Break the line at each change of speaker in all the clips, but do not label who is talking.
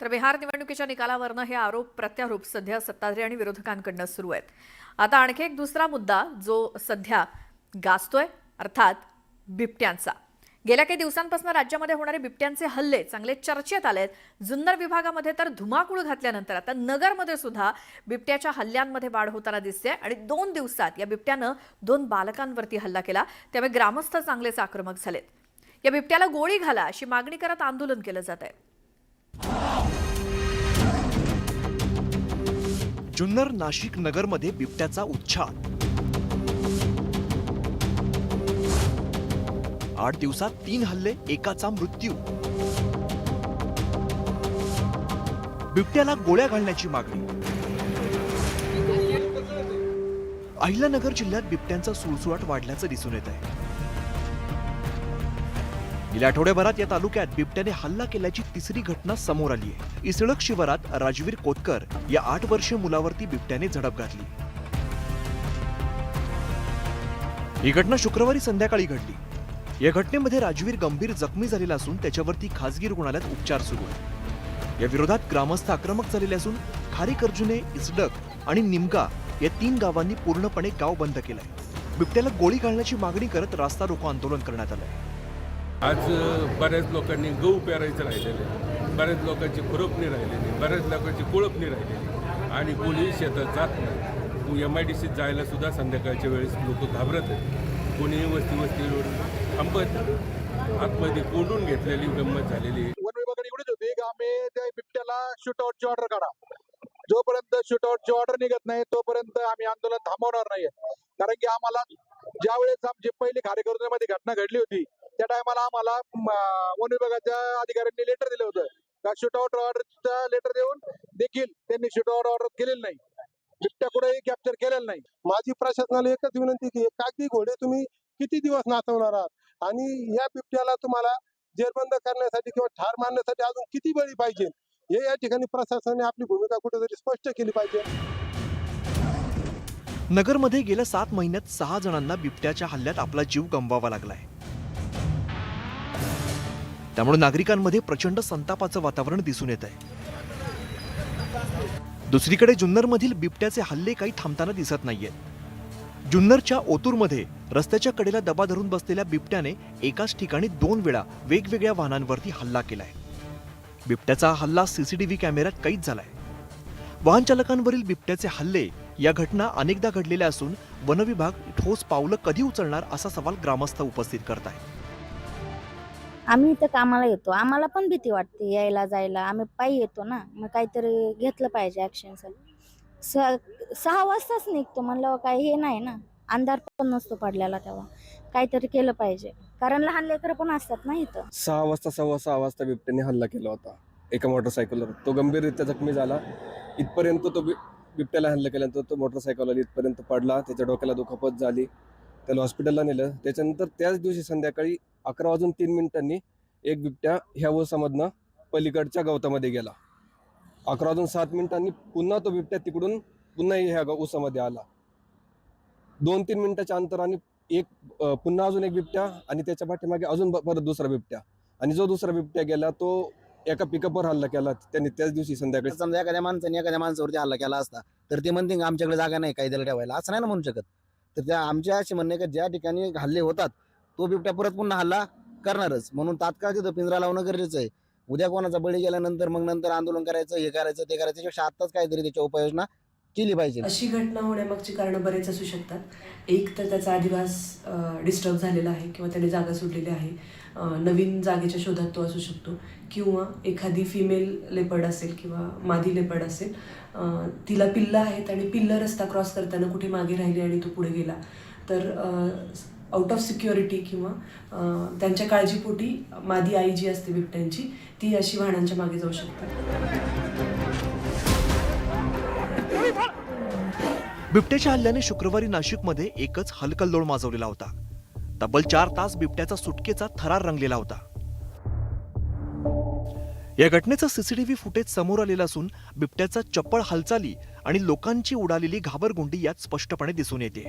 तर बिहार निवडणुकीच्या निकालावरनं हे आरोप प्रत्यारोप सध्या सत्ताधारी आणि विरोधकांकडनं सुरू आहेत. आता आणखी एक दुसरा मुद्दा जो सध्या गाजतोय अर्थात बिबट्यांचा. गेल्या काही दिवसांपासून राज्यामध्ये होणारे बिबट्यांचे हल्ले चांगले चर्चेत आलेत जुन्नर विभागामध्ये तर धुमाकूळ घातल्यानंतर आता नगरमध्ये सुद्धा बिबट्याच्या हल्ल्यांमध्ये वाढ होताना दिसते आणि दोन दिवसात या बिबट्यानं दोन बालकांवरती हल्ला केला. त्यामुळे ग्रामस्थ चांगलेच आक्रमक झालेत. या बिबट्याला गोळी घाला अशी मागणी करत आंदोलन केलं जात आहे
जुन्नर नाशिक नगरमध्ये बिबट्याचा उच्छाद. आठ दिवसात तीन हल्ले एकाचा मृत्यू. बिबट्याला गोळ्या घालण्याची मागणी. अहिल्यानगर जिल्ह्यात बिबट्यांचा सुळसुळाट वाढल्याचं दिसून येत आहे गेल्या आठवड्याभरात या तालुक्यात बिबट्याने हल्ला केल्याची तिसरी घटना समोर आली आहे. इसळक शिवारात राजवीर कोतकर या आठ वर्षीय मुलावरती बिबट्याने झडप घातली. ही घटना शुक्रवारी संध्याकाळी घडली. या घटनेमध्ये राजवीर गंभीर जखमी झालेला असून त्याच्यावरती खासगी रुग्णालयात उपचार सुरू आहेत. या विरोधात ग्रामस्थ आक्रमक झालेले असून खारीकर्जुने इसडक आणि निमगा या तीन गावांनी पूर्णपणे गाव बंद केलंय. बिबट्याला गोळी घालण्याची मागणी करत रास्ता रोको आंदोलन करण्यात आलंय.
आज बऱ्याच लोकांनी गहू पेरायचं राहिलेलं आहे. बऱ्याच लोकांची खुरपणी राहिलेली बऱ्याच लोकांची कोळपणी राहिलेली आणि कोणीही शेतात जात नाही. एम आय डी सीत जायला सुद्धा संध्याकाळच्या वेळेस लोक घाबरत आहेत. कोणीही वस्ती वस्तीवर थांबत आतमध्ये कोंडून घेतलेली गंमत झालेली आहे.
वन विभागाने एवढीच होती की आम्ही त्या बिबट्याला शूटआउटची ऑर्डर काढा. जोपर्यंत शूटआउटची ऑर्डर निघत नाही तोपर्यंत आम्ही आंदोलन थांबवणार नाही कारण की आम्हाला ज्यावेळेस आमची पहिली कार्यकर्त्यामध्ये घटना घडली होती त्या टायमाला आम्हाला म, वन विभागाच्या अधिकाऱ्यांनी लेटर दिलं होतं. का शूटआउट ऑर्डरचा लेटर देऊन देखील त्यांनी शूटआउट ऑर्डर केलेलं नाही. बिबट्या कुठेही कॅप्चर केलेलं नाही.
माझी प्रशासनाला एकच विनंती की हे कागदी घोडे तुम्ही किती दिवस नाचवणार आहात? आणि या बिबट्याला तुम्हाला जेरबंद करण्यासाठी किंवा ठार मारण्यासाठी अजून किती बळी पाहिजे? हे या ठिकाणी प्रशासनाने आपली भूमिका कुठेतरी स्पष्ट केली पाहिजे.
नगरमध्ये गेल्या सात महिन्यात सहा जणांना बिबट्याच्या हल्ल्यात आपला जीव गमवावा लागलाय. त्यामुळे नागरिकांमध्ये प्रचंड संतापाचं वातावरण दिसून येत आहे दुसरीकडे जुन्नरमधील बिबट्याचे हल्ले काही थांबताना दिसत नाहीयेत. जुन्नरच्या ओतूरमध्ये रस्त्याच्या कडेला दबा धरून बसलेल्या बिबट्याने एकाच ठिकाणी दोन वेळा वेगवेगळ्या वाहनांवरती हल्ला केलाय. बिबट्याचा हल्ला सीसीटीव्ही कॅमेऱ्यात कैद झालाय. वाहन चालकांवरील बिबट्याचे हल्ले या घटना अनेकदा घडलेल्या असून वनविभाग ठोस पावलं कधी उचलणार असा सवाल ग्रामस्थ उपस्थित करत आहेत
आम्ही इथं कामाला येतो. आम्हाला पण भीती वाटते यायला जायला. आम्ही पायी येतो ना. मग काहीतरी घेतलं पाहिजे ऍक्शन सर सहा वाजताच निघतो. म्हणलं काही हे नाही ना. अंधार पण नसतो पडलेला तेव्हा. काहीतरी केलं पाहिजे. कारण लहान लेकरं पण असतात ना इथं.
सहा वाजता सव्वा सहा वाजता बिबट्याने हल्ला केला होता. एका मोटरसायकलवर तो गंभीररित्या जखमी झाला. इथपर्यंत तो बि बिबट्याला हल्ला केल्यानंतर तो मोटरसायकलवर इथपर्यंत पडला. त्याच्या डोक्याला दुखापत झाली. त्याला हॉस्पिटलला नेलं. त्याच्यानंतर त्याच दिवशी संध्याकाळी अकरा वाजून तीन मिनिटांनी एक बिबट्या ह्या ओसामधनं पलीकडच्या गवतामध्ये गेला. अकरा वाजून सात मिनिटांनी पुन्हा तो बिबट्या तिकडून पुन्हा ह्या गव- ओसामध्ये आला. दोन तीन मिनिटाच्या अंतराने एक पुन्हा अजून एक बिबट्या आणि त्याच्या पाठीमागे अजून परत दुसरा बिबट्या. आणि जो दुसरा बिबट्या गेला तो एका पिकअपवर हल्ला केला. त्यांनी त्याच दिवशी संध्याकाळी
समजा एखाद्या माणसाने एखाद्या माणसावरती हल्ला केला असता तर ते म्हणते आमच्याकडे जागा नाही कायद्याला ठेवायला. असं नाही ना म्हणू शकत. तर त्या आमच्या असे म्हणणे का ज्या ठिकाणी हल्ले होतात तो बिबट्या परत पुन्हा हल्ला करणारच. म्हणून तात्काळ तिथं पिंजरा लावणं गरजेचं आहे. उद्या कोणाचा बळी गेल्यानंतर मग नंतर आंदोलन करायचं हे करायचं ते करायचं त्याच्यापेक्षा आत्ताच काहीतरी त्याच्या उपाययोजना केली पाहिजे.
अशी घटना होण्यामागची कारणं बरेच असू शकतात. एक तर त्याचा अधिवास डिस्टर्ब झालेला आहे किंवा त्याने जागा सोडलेली आहे. नवीन जागेच्या शोधात तो असू शकतो. किंवा एखादी फिमेल लेपर्ड असेल किंवा मादी लेपर्ड असेल तिला पिल्लं आहेत आणि पिल्लं रस्ता क्रॉस करताना कुठे मागे राहिली आणि तो पुढे गेला. तर आउट ऑफ सिक्युरिटी किंवा त्यांच्या काळजीपोटी मादी आई जी असते बिबट्यांची ती अशी वाहनांच्या मागे जाऊ शकते
बिबट्याच्या हल्ल्याने शुक्रवारी नाशिकमध्ये एकच हलकल्लोळ माजवलेला होता. तब्बल चार तास बिबट्याचा सुटकेचा थरार रंगलेला होता. या घटनेचं सीसीटीव्ही फुटेज समोर आलेलं असून बिबट्याचा चप्पळ हालचाली आणि लोकांची उडालेली घाबरगुंडी यात स्पष्टपणे दिसून येते.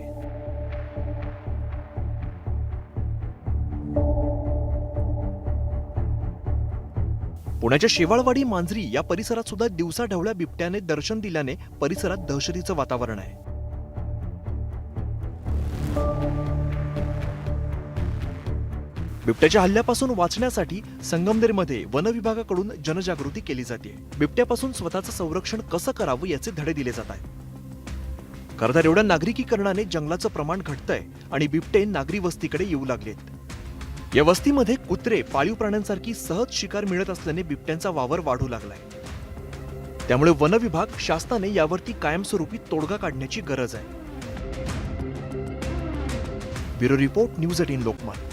पुण्याच्या शेवाळवाडी मांजरी या परिसरात सुद्धा दिवसा ढवळ्या बिबट्याने दर्शन दिल्याने परिसरात दहशतीचं वातावरण आहे. बिबट्याच्या हल्ल्यापासून वाचण्यासाठी संगमनेरमध्ये वन विभागाकडून जनजागृती केली जाते. बिबट्यापासून स्वतःचं संरक्षण कसं करावं याचे धडे दिले जात आहेत. खरंतर एवढ्या नागरिकीकरणाने जंगलाचं प्रमाण घटतंय आणि बिबटे नागरी वस्तीकडे येऊ लागलेत. या वस्तीमध्ये कुत्रे पाळीव प्राण्यांसारखी सहज शिकार मिळत असल्याने बिबट्यांचा वावर वाढू लागलाय. त्यामुळे वन विभाग शासनाने यावरती कायमस्वरूपी तोडगा काढण्याची गरज आहे. Bureau report news eighteen Lokmat.